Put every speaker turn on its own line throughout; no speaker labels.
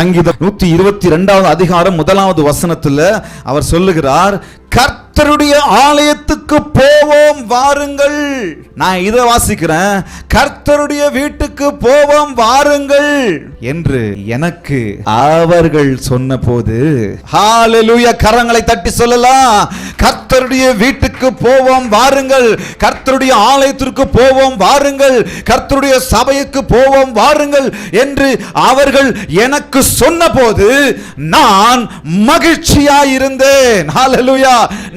சங்கீதம் நூத்தி இருபத்தி ரெண்டாவது அதிகாரம் முதலாவது வசனத்துல அவர் சொல்லுகிறார் கர்த்தருடைய ஆலயத்துக்கு போவோம் வாருங்கள். நான் இதை வாசிக்கிறேன் கர்த்தருடைய வீட்டுக்கு போவோம் வாருங்கள். என்று எனக்கு அவர்கள் சொன்னபோது போது கரங்களை தட்டி சொல்லலாம். கர்த்தருடைய வீட்டுக்கு போவோம் வாருங்கள். கர்த்தருடைய ஆலயத்திற்கு போவோம் வாருங்கள். கர்த்தருடைய சபைக்கு போவோம் வாருங்கள் என்று அவர்கள் எனக்கு சொன்னபோது நான் மகிழ்ச்சியாய் இருந்தேன்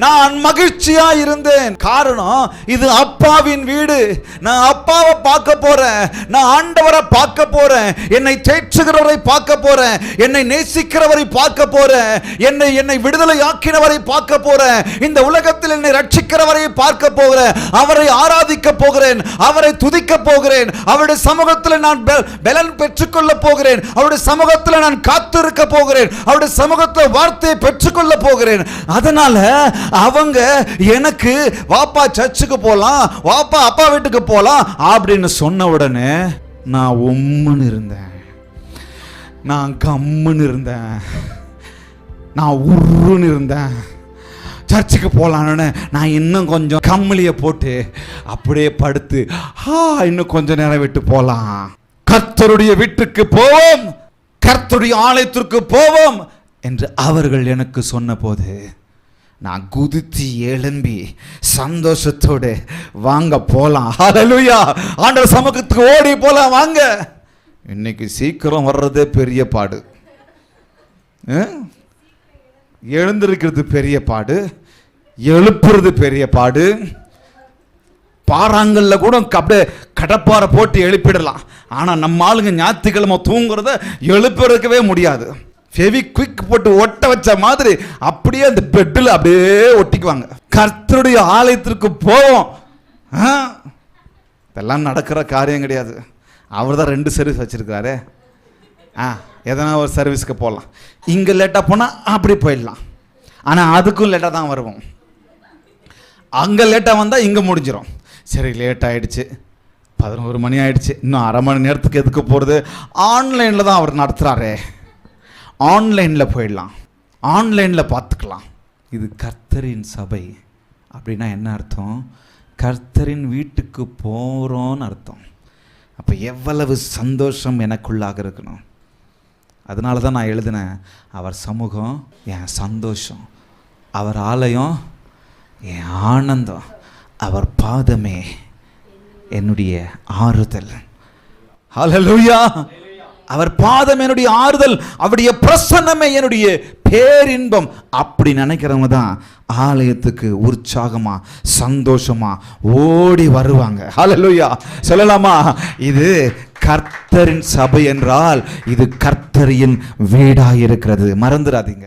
நான் மகிழ்ச்சியா இருந்தேன் காரணம் இது அப்பாவின் வீடு. நான் அப்பாவை பார்க்க போறேன். நான் ஆண்டவரை பார்க்க போறேன். என்னை தேற்றுகிறவரை பார்க்க போறேன். என்னை நேசிக்கிறவரை பார்க்க போறேன். என்னை என்னை விடுதலை ஆக்கினவரை பார்க்க போறேன். இந்த உலகத்தில் என்னை ரட்சிக்கிறவரை பார்க்க போகிறேன் அவரை ஆராதிக்க போகிறேன் அவரை துதிக்க போகிறேன் அவருடைய சமூகத்தில் நான் பெ- பலன் பெற்றுக்கொள்ள போகிறேன் அவருடைய சமூகத்தில் நான் காத்திருக்க போகிறேன் அவருடைய சமூகத்தில் வார்த்தையை பெற்றுக்கொள்ள போகிறேன். அதனால அவங்க எனக்கு வாப்பா சர்ச்சுக்கு போகலாம் வாப்பா அப்பா வீட்டுக்கு போகலாம் அப்படின்னு சொன்ன உடனே நான் உம்முன்னு இருந்தேன். நான் கம்முன்னு இருந்தேன். நான் உருன்னு இருந்தேன். சர்ச்சுக்கு போகலான்னு நான் இன்னும் கொஞ்சம் கம்மலியை போட்டு அப்படியே படுத்து ஆ இன்னும் கொஞ்சம் நேரம் விட்டு போகலாம் கர்த்தருடைய வீட்டுக்கு போவோம். கர்த்தருடைய ஆலயத்திற்கு போவோம் என்று அவர்கள் எனக்கு சொன்னபோது நான் குதித்து எழும்பி சந்தோஷத்தோடு வாங்க போகலாம் ஹalleluya ஆண்டவர் சமூகத்துக்கு ஓடி போகலாம் வாங்க. இன்னைக்கு சீக்கிரம் வர்றதே பெரிய பாடு. ஆ? எழுந்திருக்கிறது பெரிய பாடு எழுப்புறது பெரிய பாடு. பாறாங்கல்ல கூட அப்படியே கடப்பாரை போட்டு எழுப்பிடலாம். ஆனால் நம்ம ஆளுங்க ஞாயிற்றுக்கிழமை தூங்குறத எழுப்புறதுக்கவே முடியாது. ஃபெவி குயிக் போட்டு ஒட்ட வச்ச மாதிரி அப்படியே அந்த பெட்டில் அப்படியே ஒட்டிக்குவாங்க. கர்த்தருடைய ஆலயத்திற்கு போவோம். ஆ? இதெல்லாம் நடக்கிற காரியம் கிடையாது. அவர் தான் ரெண்டு சர்வீஸ் வச்சுருக்காரு ஆ எதனா ஒரு சர்வீஸ்க்கு போகலாம் இங்கே லேட்டாக போனால் அப்படி போயிடலாம். ஆனால் அதுக்கும் லேட்டாக தான் வருவோம். அங்கே லேட்டாக வந்தால் இங்கே முடிஞ்சிடும் சரி லேட் ஆகிடுச்சு பதினோரு மணி ஆகிடுச்சு இன்னும் அரை மணி நேரத்துக்கு எதுக்கு போகிறது ஆன்லைனில் தான் அவர் நடத்துகிறாரே ஆன்லைனில் போயிடலாம். ஆன்லைனில் பார்த்துக்கலாம். இது கர்த்தரின் சபை. அப்படின்னா என்ன அர்த்தம்? கர்த்தரின் வீட்டுக்கு போகிறோன்னு அர்த்தம். அப்போ எவ்வளவு சந்தோஷம் எனக்குள்ளாக இருக்கணும்? அதனால தான் நான் எழுதினேன் அவர் சமூகம் என் சந்தோஷம் அவர் ஆலயம் என் ஆனந்தம் அவர் பாதமே என்னுடைய ஆறுதல். ஹalleluya அவர் பாதம் என்னுடைய ஆறுதல் அவருடைய பிரசன்னமே என்னுடைய பேரின்பம். அப்படி நினைக்கிறவங்க தான் ஆலயத்துக்கு உற்சாகமா சந்தோஷமா ஓடி வருவாங்க. ஹalleluya சொல்லலாமா? இது கர்த்தரின் சபை என்றால் இது கர்த்தரின் வீடாயிருக்கிறது. மறந்துடாதீங்க.